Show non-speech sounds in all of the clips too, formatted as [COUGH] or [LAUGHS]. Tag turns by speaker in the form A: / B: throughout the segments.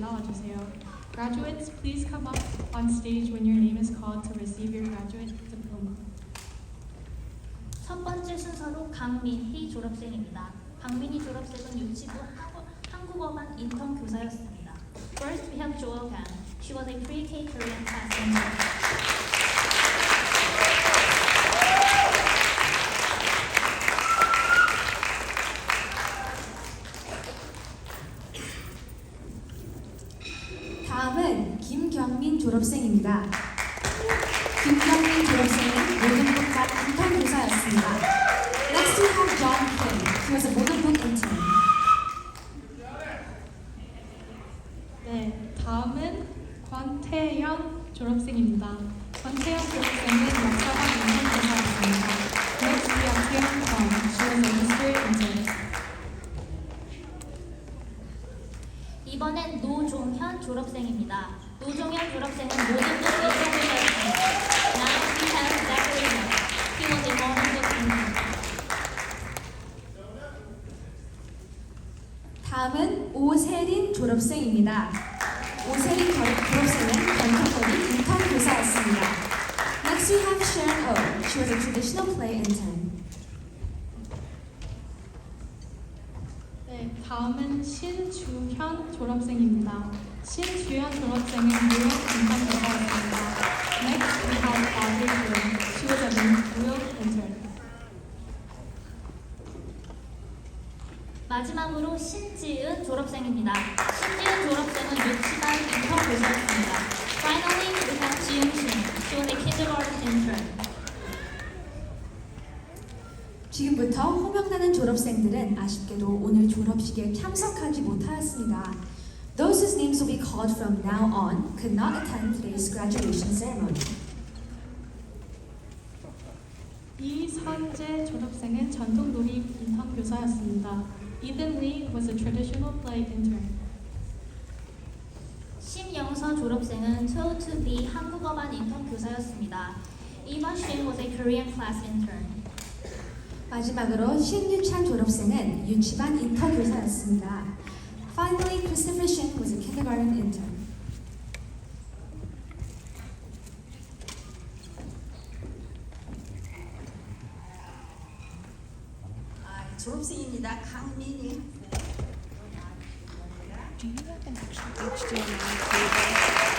A: 올라와 주세요. Graduates, please come up on stage when your name is called to receive your graduate diploma.
B: 첫 번째 순서로 강민희 졸업생입니다. 강민희 졸업생은 유치부 한국, 한국어반 인턴 교사였습니다. First, we have Joel Gan. She was a pre-K Korean class intern.
C: 다음은 김경민 졸업생입니다. 김경민 졸업생은 모든 분과 인턴 교사였습니다. Next we have John Kim. He was a 모든 분 intern.
A: 네, 다음은 권태영 졸업생입니다. 권태영 졸업생은 역사관 인턴 교사였습니다. Next, we have Taeyong Kwon. She was a history intern.
B: 이번엔 노종현 졸업생입니다. 노종현 졸업생은 모든분 인턴 교사였습니다. Now we have Zachary Yeo. He was a 모든분 intern.
C: 다음은 오세린 졸업생입니다. 오세린 졸- 졸업생은 전통놀이 인턴 교사였습니다. Next we have Sharon Oh. She was a traditional play intern.
A: 네, 다음은 신주현 졸업생입니다. 신주현 졸업생은 무용 인턴 교사였습니다. Next, we have Audrey Yoon. She was a 무용 intern.
B: 마지막으로 신지은 졸업생입니다. 신지은 졸업생은 유치반 인턴 교사였습니다. Finally, we have 지은 신. She was a kindergarten intern.
C: 지금부터 호명나는 졸업생들은 아쉽게도 오늘 졸업식에 참석하지 못하였습니다. Those whose names will be called from now on could not attend today's graduation ceremony.
A: 이선재 졸업생은 전통 놀이 인턴 교사였습니다. Ethan Lee was a traditional play intern.
B: 심영서 졸업생은 So2B 한국어반 인턴 교사였습니다. 이번 신 was a Korean class intern.
C: 마지막으로 신유찬 졸업생은 유치반 인턴 교사였습니다. Finally, Christopher Shin was a kindergarten intern.
D: 아, 졸업생입니다. 강민희.
E: Do you have an actual HDMI cable?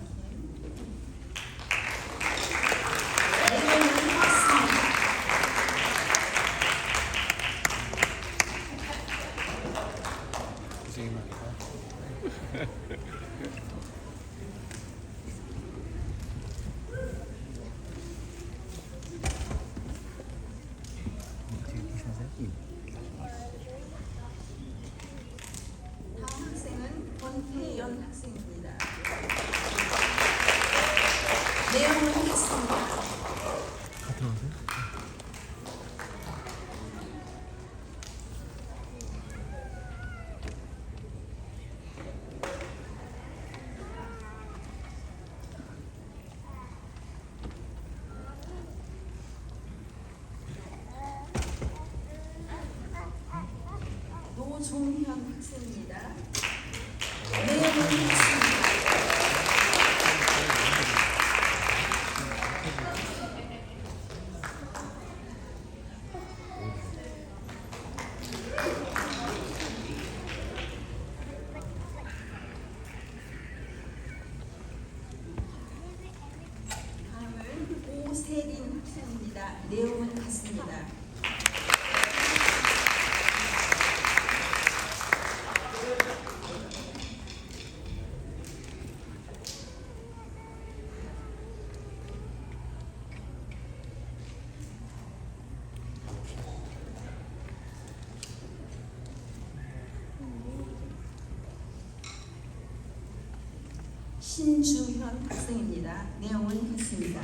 A: 신주현 학생입니다. 내용은 같습니다.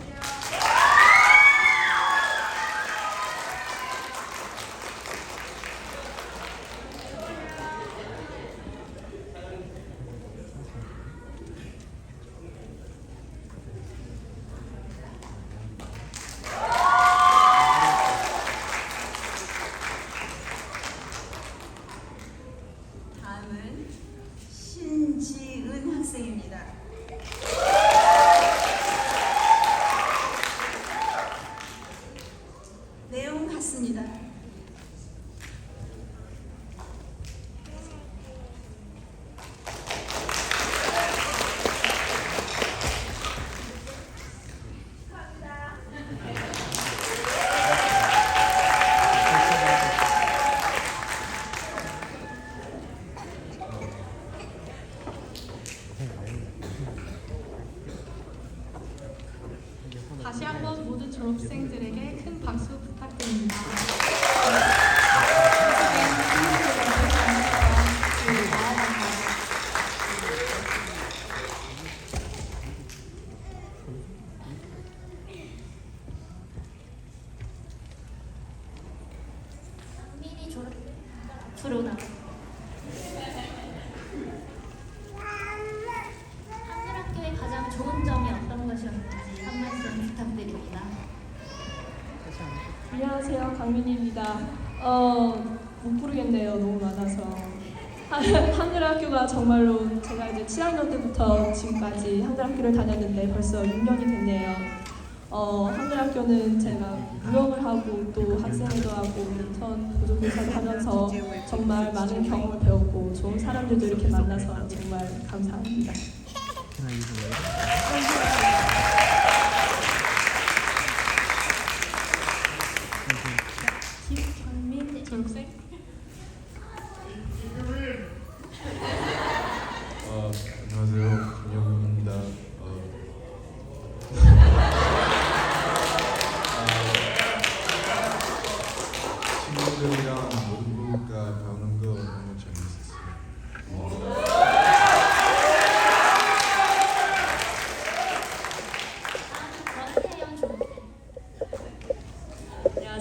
B: 강민이 졸업 앞으로 나. 하늘학교의 가장 좋은 점이 어떤 것이었는지 한 말씀 부탁드립니다.
F: 안녕하세요, 강민희입니다. 어, 못 부르겠네요. 너무 많아서. 하- 하늘학교가 정말로 제가 이제 7학년 때부터 지금까지 하늘학교를 다녔는데 벌써 6년이 됐네요. 어, 하늘학교는 제가 무용을 하고 또 학생회도 하고 인턴 보조교사도 하면서 정말 많은 경험을 배웠고 좋은 사람들도 이렇게 만나서 정말 감사합니다.
G: 김경민 졸업생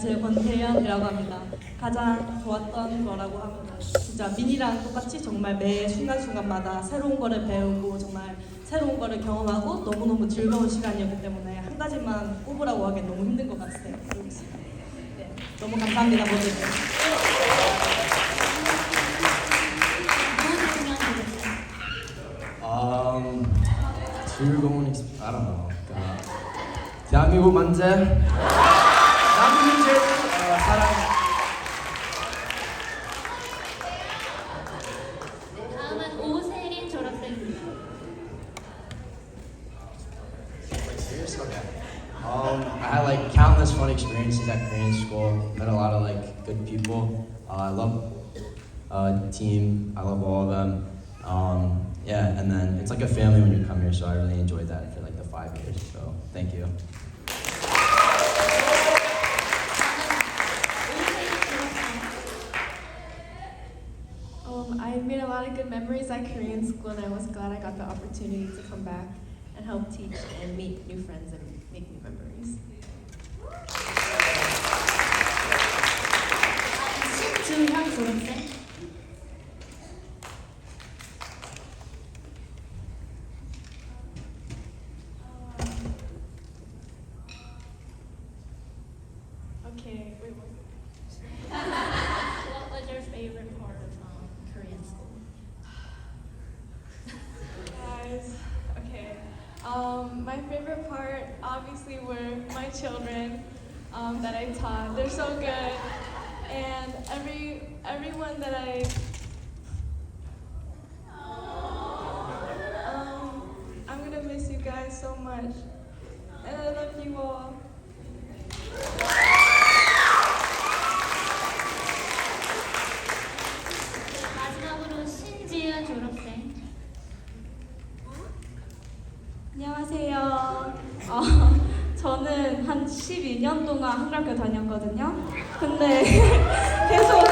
H: 안녕하세요
F: 권태현이라고 합니다. 가장 좋았던 거라고 하면 진짜 민이랑 똑같이 정말 매 순간순간마다 새로운 거를 배우고 정말 새로운 거를 경험하고 너무너무 즐거운 시간이었기 때문에 한 가지만 꼽으라고 하기엔 너무 힘든 것 같아요. 네, 너무 감사합니다 모두들.
I: Um, 즐거운 익스, I don't know. 대한민국 만세. Um, I had like countless fun experiences at Korean school. Met a lot of like good people. Uh, I love uh, team. I love all of them. Um, yeah, and then it's like a family when you come here, so I really enjoyed that for like the five years. So thank you.
F: Um, I made a lot of good memories at Korean school, and I was glad I got the opportunity to come back and help teach and meet new friends and making memories.
B: So we have.
F: Okay, wait, what?
B: was your favorite part of um, Korean school?
F: Guys, okay. Um, my favorite part obviously, were my children um, that I taught. They're so good, and every everyone that I. Um, I'm gonna miss you guys so much, and I love you all. 근데 [LAUGHS] 계속 [LAUGHS]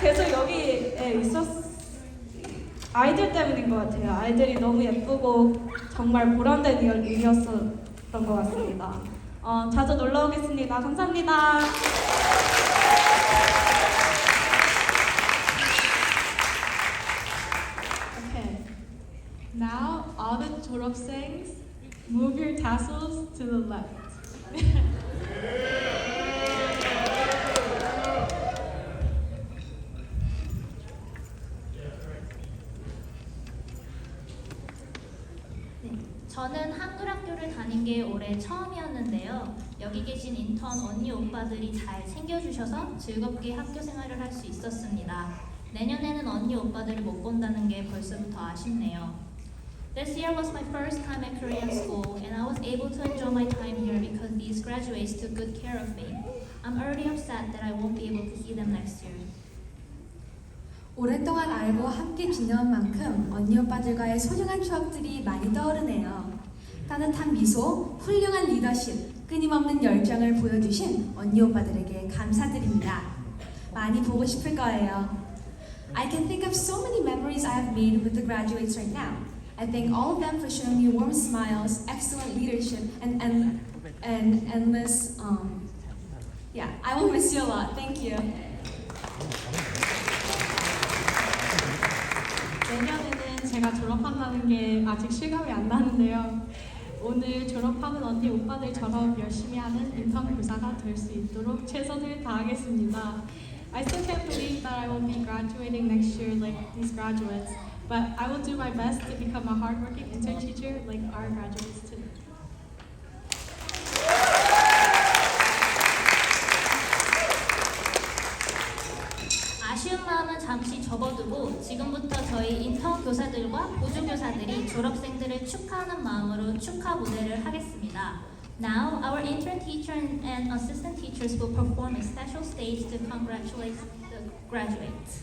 F: 계속 여기에 있었 아이들 때문인 것 같아요. 아이들이 너무 예쁘고 정말 보람된 일이었던 것 같습니다. 어, 자주 놀러 오겠습니다. 감사합니다.
A: 졸업생s, move your tassels to the left. [LAUGHS]
B: 네, 저는 한글 학교를 다닌 게 올해 처음이었는데요. 여기 계신 인턴 언니 오빠들이 잘 챙겨주셔서 즐겁게 학교 생활을 할 수 있었습니다. 내년에는 언니 오빠들을 못 본다는 게 벌써부터 아쉽네요. This year was my first time at Korean school, and I was able to enjoy my time here because these graduates took good care of me. I'm already upset that I won't be able to see them next year.
C: 오랫동안 알고 함께 지내온 만큼 언니 오빠들과의 소중한 추억들이 많이 떠오르네요. 따뜻한 미소, 훌륭한 리더십, 끊임없는 열정을 보여주신 언니 오빠들에게 감사드립니다. 많이 보고 싶을 거예요. I can think of so many memories I have made with the graduates right now. I thank all of them for showing me warm smiles, excellent leadership, and and, and endless. Um, yeah, I will miss you a lot. Thank you.
A: 내년에는 제가 졸업한다는 게 아직 실감이 안 나는데요. 오늘 졸업하는 언니 오빠들처럼 열심히 하는 인턴 교사가 될 수 있도록 최선을 다하겠습니다. I still can't believe that I will be graduating next year like these graduates, But I will do my best to become a hardworking intern teacher like our graduates today.
B: Now, our intern teacher and assistant teachers will perform a special stage to congratulate the graduates.